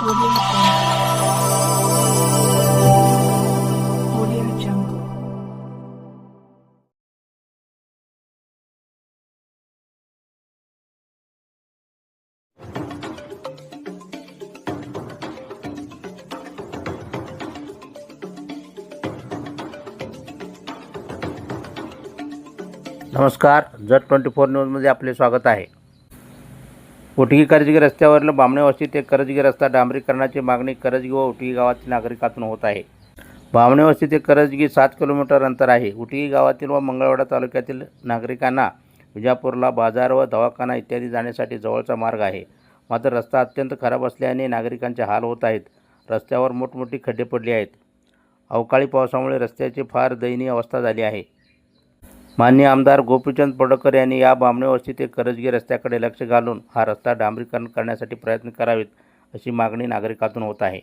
नमस्कार Jat twenty four न्यूजमध्ये आपले स्वागत आहे. उटगी करजगी रस्त्यावरील बामणे वस्ती ते करजगी रस्ता डांबरीकरणाची मागणी करजगी व उटगी गावातील नागरिकातून होत आहे. बामणे वस्ती ते करजगी सात किलोमीटर अंतर आहे. उटगी गावातील व मंगळवाडा तालुक्यातील नागरिकांना विजापूरला बाजार व दवाखाना इत्यादी जाण्यासाठी जवळचा मार्ग आहे. मात्र रस्ता अत्यंत खराब असल्याने नागरिकांचे हाल होत आहेत. रस्त्यावर मोठमोठी खड्डे पडले आहेत. अवकाळी पावसामुळे रस्त्याची फार दयनीय अवस्था झाली आहे. माननीय आमदार गोपीचंद पडकर यांनी या बामणेवस्ती ते करजगी रस्त्याकडे लक्ष घालून हा रस्ता डांबरीकरण करण्यासाठी प्रयत्न करावेत अशी मागणी नागरिकातून होत आहे.